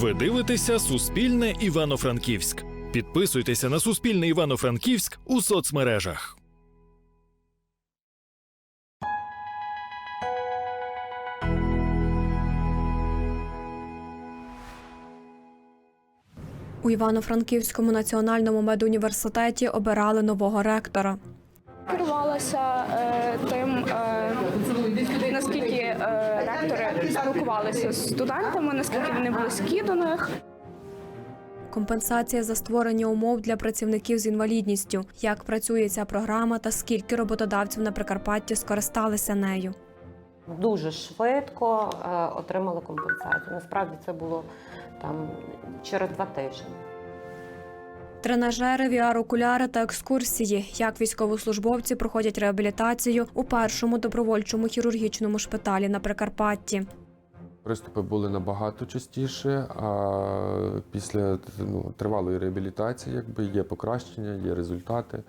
Ви дивитеся Суспільне Івано-Франківськ. Підписуйтеся на Суспільне Івано-Франківськ у соцмережах. У Івано-Франківському національному медуніверситеті обирали нового ректора. керувалася е, тим, е, наскільки е, ректори спілкувалися з студентами, наскільки вони близькі до них. Компенсація за створення умов для працівників з інвалідністю. Як працює ця програма та скільки роботодавців на Прикарпатті скористалися нею? дуже швидко е, отримали компенсацію. Насправді це було там через два тижні. Тренажери, VR-окуляри та екскурсії. Як військовослужбовці проходять реабілітацію у першому добровольчому хірургічному шпиталі на Прикарпатті. Приступи були набагато частіше, а після ну, тривалої реабілітації якби є покращення, є результати.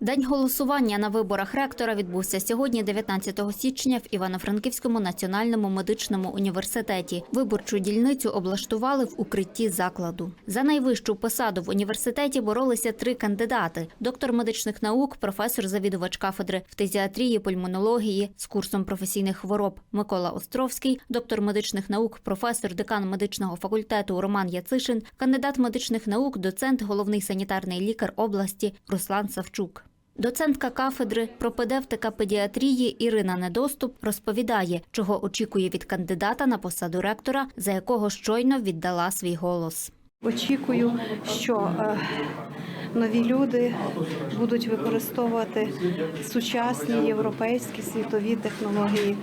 День голосування на виборах ректора відбувся сьогодні, 19 січня, в Івано-Франківському національному медичному університеті. Виборчу дільницю облаштували в укритті закладу. За найвищу посаду в університеті боролися три кандидати: доктор медичних наук, професор завідувач кафедри фтизіатрії, пульмонології з курсом професійних хвороб Микола Островський, доктор медичних наук, професор, декан медичного факультету Роман Яцишин, кандидат медичних наук, доцент, головний санітарний лікар області Руслан Савчук. Доцентка кафедри пропедевтика педіатрії Ірина Недоступ розповідає, чого очікує від кандидата на посаду ректора, за якого щойно віддала свій голос. Очікую, що е, нові люди будуть використовувати сучасні європейські світові технології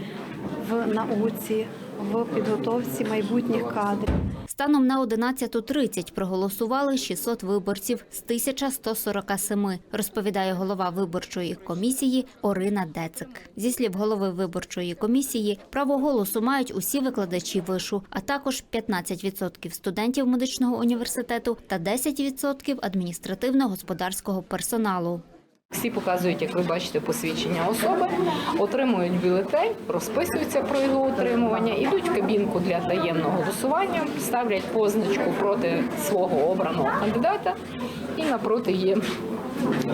в науці, в підготовці майбутніх кадрів. Станом на 11.30 проголосували 600 виборців з 1147, розповідає голова виборчої комісії Орина Децик. Зі слів голови виборчої комісії, право голосу мають усі викладачі вишу, а також 15% студентів медичного університету та 10% адміністративно-господарського персоналу. Всі показують, як ви бачите, посвідчення особи, отримують бюлетень, розписуються про його отримування, йдуть в кабінку для таємного голосування, ставлять позначку проти свого обраного кандидата і напроти є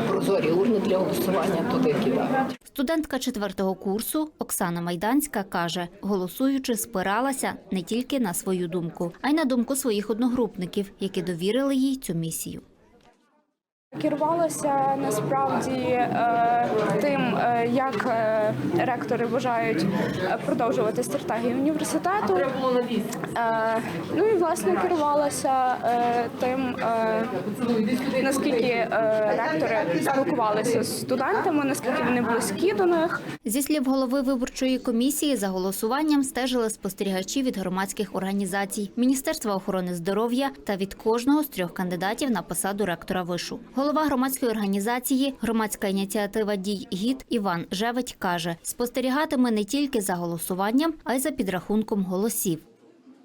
прозорі урни для голосування, туди кидають. Студентка четвертого курсу Оксана Майданська каже, голосуючи, спиралася не тільки на свою думку, а й на думку своїх одногрупників, які довірили їй цю місію. Керувалася насправді е, тим, е, як е, ректори бажають продовжувати стратегію університету. Ну і власне керувалася тим, наскільки ректори спілкувалися з студентами, наскільки вони близькі до них. Зі слів голови виборчої комісії, за голосуванням стежили спостерігачі від громадських організацій, Міністерства охорони здоров'я та від кожного з трьох кандидатів на посаду ректора вишу. Голова громадської організації Громадська ініціатива дій гід Іван Жевить каже, спостерігатиме не тільки за голосуванням, а й за підрахунком голосів.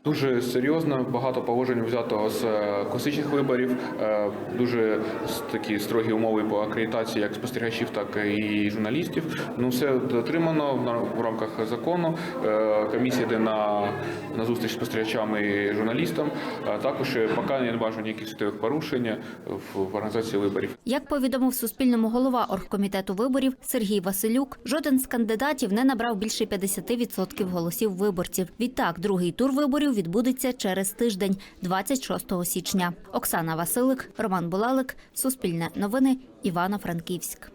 Дуже серйозно, багато положень взято з е, класичних виборів, е, дуже такі строгі умови по акредитації як спостерігачів, так і журналістів. Ну все дотримано в рамках закону. Е, Комісія йде на, на зустріч з спостерігачам і журналістам. Також поки не бачу ніяких суттєвих порушень в організації виборів. Як повідомив Суспільному голова оргкомітету виборів Сергій Василюк, жоден з кандидатів не набрав більше 50% голосів виборців. Відтак, другий тур виборів відбудеться через тиждень, 26 січня. Оксана Василик, Роман Булалик, Суспільне новини, Івано-Франківськ.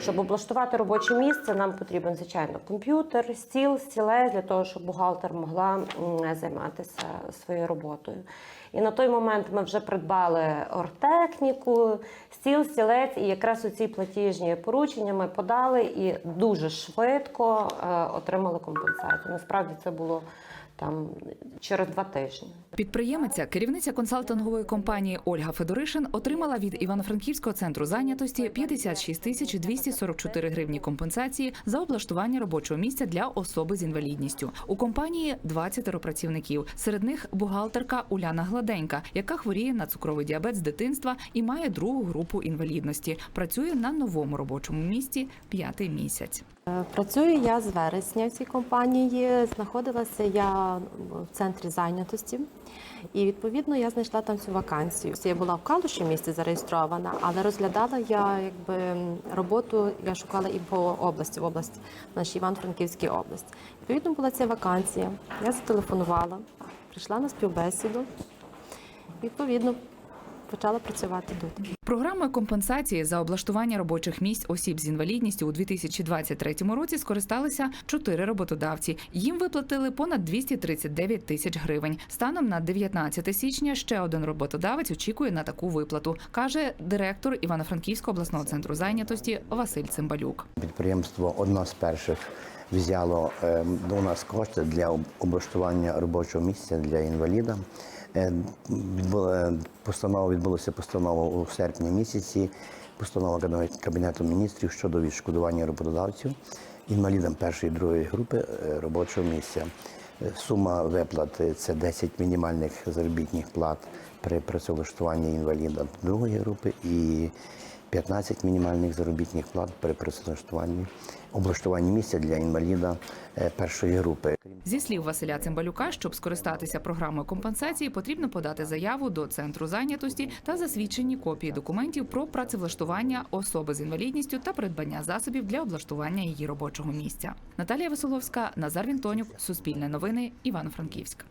Щоб облаштувати робоче місце, нам потрібен звичайно комп'ютер, стіл, стілець для того, щоб бухгалтер могла займатися своєю роботою. І на той момент ми вже придбали оргтехніку, стіл, стілець, і якраз у ці платіжні поручення ми подали і дуже швидко е, отримали компенсацію. Насправді це було там через два тижні. Підприємиця, керівниця консалтингової компанії Ольга Федоришин отримала від Івано-Франківського центру зайнятості 56 тисяч 244 гривні компенсації за облаштування робочого місця для особи з інвалідністю. У компанії 20 працівників. Серед них бухгалтерка Уляна Гладенька, яка хворіє на цукровий діабет з дитинства і має другу групу інвалідності. Працює на новому робочому місці п'ятий місяць. Е, Працюю я з вересня в цій компанії. Знаходилася я в центрі зайнятості. І відповідно я знайшла там цю вакансію. Я була в Калуші місті зареєстрована, але розглядала я якби роботу. Я шукала і по області, в області в нашій Івано-Франківській області. Відповідно була ця вакансія. Я зателефонувала, прийшла на співбесіду. Відповідно, почала працювати тут. Програмою компенсації за облаштування робочих місць осіб з інвалідністю у 2023 році скористалися чотири роботодавці. Їм виплатили понад 239 тисяч гривень. Станом на 19 січня ще один роботодавець очікує на таку виплату, каже директор Івано-Франківського обласного центру зайнятості Василь Цимбалюк. Підприємство одно з перших взяло до нас кошти для облаштування робочого місця для інваліда. Е, відбула- Постанова відбулася постанова у серпні місяці. Постанова Кабінету міністрів щодо відшкодування роботодавців інвалідам першої і другої групи е, робочого місця. Е, Сума виплати це 10 мінімальних заробітних плат при працевлаштуванні інваліда другої групи і 15 мінімальних заробітних плат при працевлаштуванні облаштуванні місця для інваліда е, першої групи. Зі слів Василя Цимбалюка, щоб скористатися програмою компенсації, потрібно подати заяву до центру зайнятості та засвідчені копії документів про працевлаштування особи з інвалідністю та придбання засобів для облаштування її робочого місця. Наталія Веселовська, Назар Вінтонюк, Суспільне новини, Івано-Франківськ.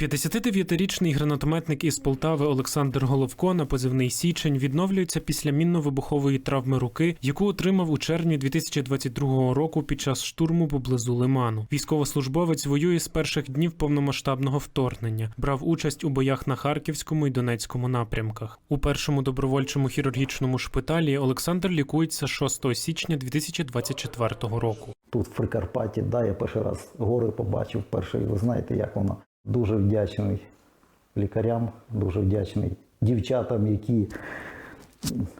59-річний гранатометник із Полтави Олександр Головко на позивний січень відновлюється після мінно-вибухової травми руки, яку отримав у червні 2022 року під час штурму поблизу Лиману. Військовослужбовець воює з перших днів повномасштабного вторгнення, брав участь у боях на Харківському і Донецькому напрямках. У першому добровольчому хірургічному шпиталі Олександр лікується 6 січня 2024 року. Тут в Прикарпатті, да, я перший раз гори побачив перший, ви знаєте, як воно. Дуже вдячний лікарям, дуже вдячний дівчатам, які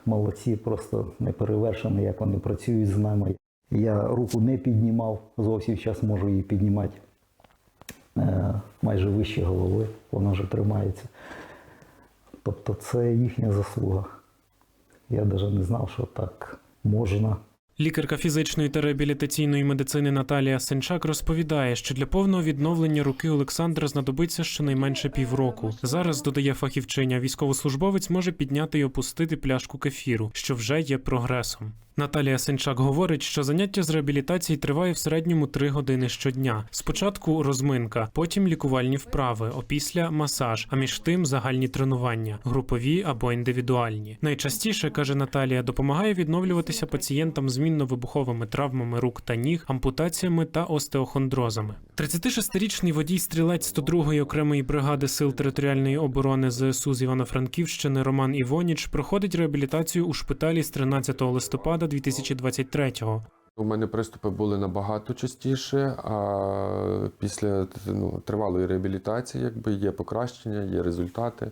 молодці, просто неперевершені, як вони працюють з нами. Я руку не піднімав, зовсім зараз можу її піднімати е, майже вище голови, вона вже тримається. Тобто це їхня заслуга. Я навіть не знав, що так можна. Лікарка фізичної та реабілітаційної медицини Наталія Сенчак розповідає, що для повного відновлення руки Олександра знадобиться щонайменше півроку. Зараз додає фахівчиня, військовослужбовець може підняти і опустити пляшку кефіру, що вже є прогресом. Наталія Сенчак говорить, що заняття з реабілітації триває в середньому три години щодня. Спочатку розминка, потім лікувальні вправи, опісля масаж, а між тим загальні тренування, групові або індивідуальні. Найчастіше каже Наталія, допомагає відновлюватися пацієнтам з мінно-вибуховими травмами рук та ніг, ампутаціями та остеохондрозами. 36-річний водій стрілець 102-ї окремої бригади сил територіальної оборони ЗСУ з Івано-Франківщини Роман Івоніч проходить реабілітацію у шпиталі з 13 листопада 2023-го. У мене приступи були набагато частіше, а після ну, тривалої реабілітації якби є покращення, є результати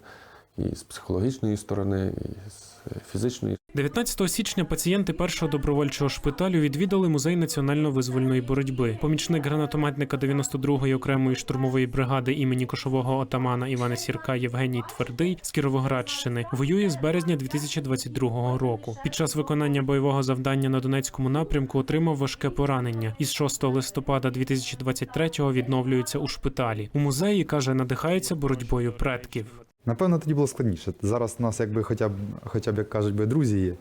і з психологічної сторони, і з фізичної. 19 січня пацієнти першого добровольчого шпиталю відвідали музей національно-визвольної боротьби. Помічник гранатометника 92-ї окремої штурмової бригади імені кошового отамана Івана Сірка Євгеній Твердий з Кіровоградщини воює з березня 2022 року. Під час виконання бойового завдання на Донецькому напрямку отримав важке поранення. Із 6 листопада 2023-го відновлюється у шпиталі. У музеї каже, надихається боротьбою предків. Напевно, тоді було складніше. Зараз у нас, якби хоча б, хоча б як кажуть, би, друзі є.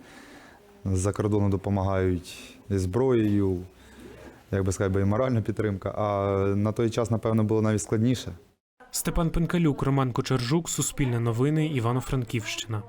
З-за кордону допомагають і зброєю, як би сказати, і моральна підтримка. А на той час, напевно, було навіть складніше. Степан Пенкалюк, Роман Кочержук, Суспільне новини, Івано-Франківщина.